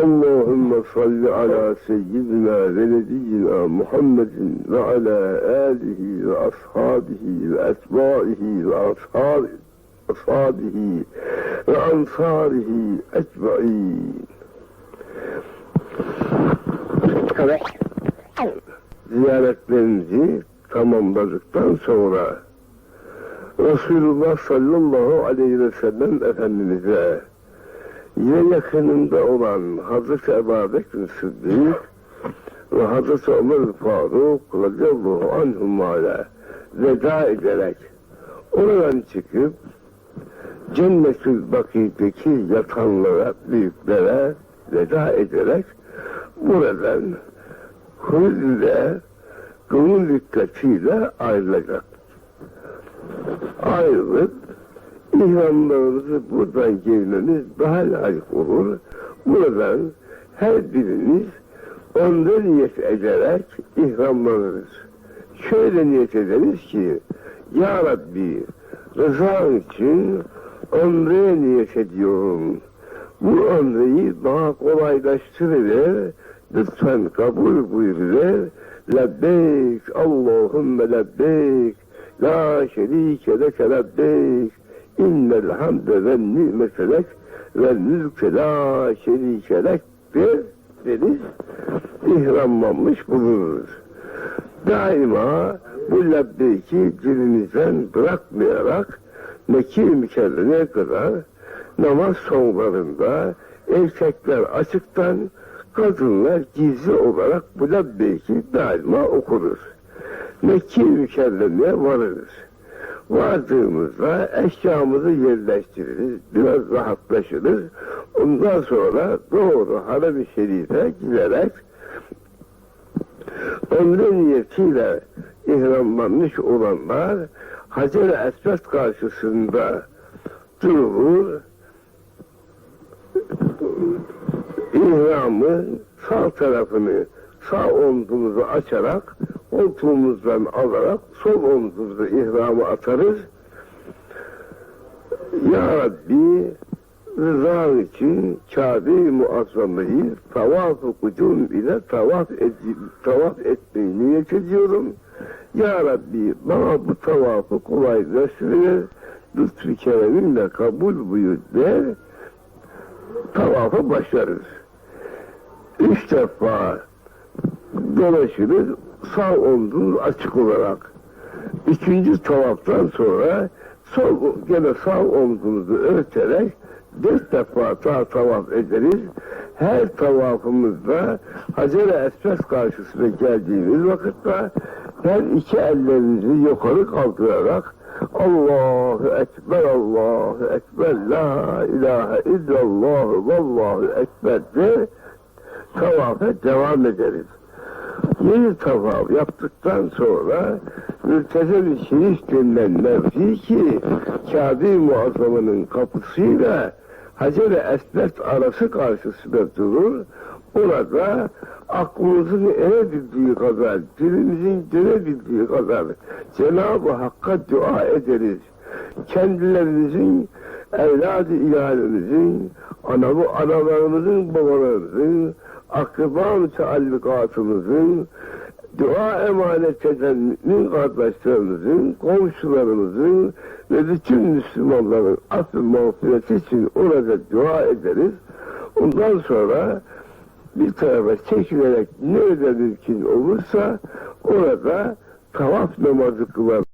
Allahümme salli ala seyyidina ve nebiyyina Muhammedin ve ala alihi ve ashabihi ve etbaihi ve ashab ashabihi ve ansarihi ecmain. Evet. Ziyaretlerinizi tamamladıktan sonra Resulullah sallallahu aleyhi ve sellem Efendimiz'e yine yakınında olan Hazreti Ebu Bekir Sıddık ve Hazreti Ömer Faruk radıyallahu anhuma'yla veda ederek oradan çıkıp Cennetül Bakî'deki yatanlara, büyüklere veda ederek buradan hızla gönül dikkatiyle ayrılacak. Ayrılıp ihramlarınızı buradan giymeniz daha layık olur. Buradan her biriniz onda niyet ederek ihramlanırız. Şöyle niyet ederiz ki Ya Rabbi rızan için ömreye niyet ediyorum. Bu ömreyi daha kolaylaştırıver. Lütfen kabul buyuruver. Lebbeyk Allahümme lebbeyk. La şerike leke lebbeyk. İnnel hamde ve nimete lek ve mülke la şerike lek der, deriz. İhramlanmış bulunuruz. Daima bu lebbeyki dilimizden bırakmayarak Mekke mükerremeye kadar namaz sonlarında erkekler açıktan kadınlar gizli olarak bu lebbeyki daima okuruz. Mekke mükerremeye varırız. Vardığımızda eşyamızı yerleştiririz, biraz rahatlaşırız. Ondan sonra doğru Harem-i Şerif'e giderek ömrü niyetiyle ihramlanmış olanlar Hacer-i Esved karşısında durur, ihramı sağ tarafını sağ omzumuzu açarak koltuğumuzdan alarak sol omzumuzu ihramı atarız. Ya Rabbi rızan için Kabe-i Muazzama'yı tavaf-ı kucum ile tavaf, ed tavaf etmeyi niyet ediyorum. Ya Rabbi bana bu tavafı kolaylaştırır, lütfü kereminle kabul buyur der, tavafa başlarız. Üç defa dolaşırız, sağ omzumuz açık olarak. Üçüncü tavaftan sonra sol gene sağ omzumuzu örterek dört defa daha tavaf ederiz. Her tavafımızda Hacer-i Esved karşısına geldiğimiz vakitte her iki ellerimizi yukarı kaldırarak Allahu Ekber, Allahu Ekber, La ilahe illallah, Vallahu Ekber de tavafa devam ederiz. Yeni tavaf yaptıktan sonra Mültezem-i Şerif denilen mevzi ki Kabe-i Muazzama'nın kapısıyla Hacer-i Esved arası karşısında durur. Orada aklımızın erebildiği kadar, dilimizin dönebildiği kadar Cenab-ı Hakk'a dua ederiz. Kendilerimizin, evlad-ı ilahirimizin, anamı, analarımızın, babalarımızın, akraba müteallikatımızın, dua emanet eden mümin kardeşlerimizin, komşularımızın ve bütün Müslümanların asıl mağfireti için orada dua ederiz. Ondan sonra bir tarafa çekilerek nerede mümkün olursa orada tavaf namazı kılar.